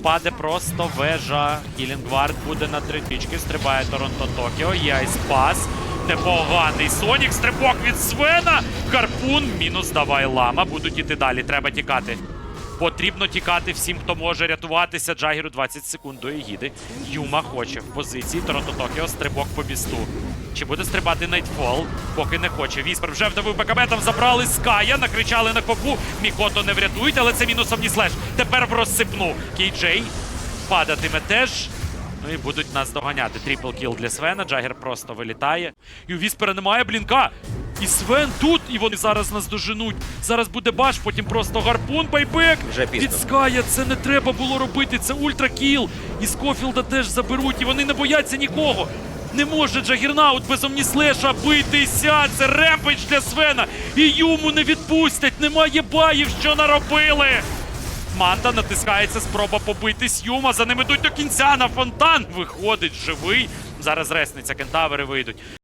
впаде просто вежа. Кілінгвард буде на три тички. Стрибає Торонто Токіо. Є айспас. Непоганий Сонік. Стрибок від Свена. Гарпун. Мінус давай лама. Будуть іти далі. Треба тікати. Потрібно тікати всім, хто може рятуватися. Джагіру 20 секунд до Егіди. Юма хоче в позиції. Торонто Токіо. Стрибок по бісту. Чи буде стрибати Найтфол? Поки не хоче. Віспер вже вдавив БКБ, там забрали Ская, накричали на копу. Мікото не врятують, але це мінусом слеш. Тепер в розсипну. Кейджей падатиме теж. Ну і будуть нас доганяти. Трипл кіл для Свена. Джагер просто вилітає. І у Віспера немає блінка. І Свен тут, і вони зараз нас доженуть. Зараз буде баш, потім просто гарпун, байбек. Вже пізно. Від Ская це не треба було робити. Це ультракіл. І Скофілда теж заберуть, і вони не бояться нікого. Не може Джагірнаут без Омніслеша битися. Це репич для Свена. І йому не відпустять. Немає баїв, що наробили. Манта натискається, спроба побитись Юма. За ним ідуть до кінця на фонтан. Виходить живий. Зараз ресниця, кентавери вийдуть.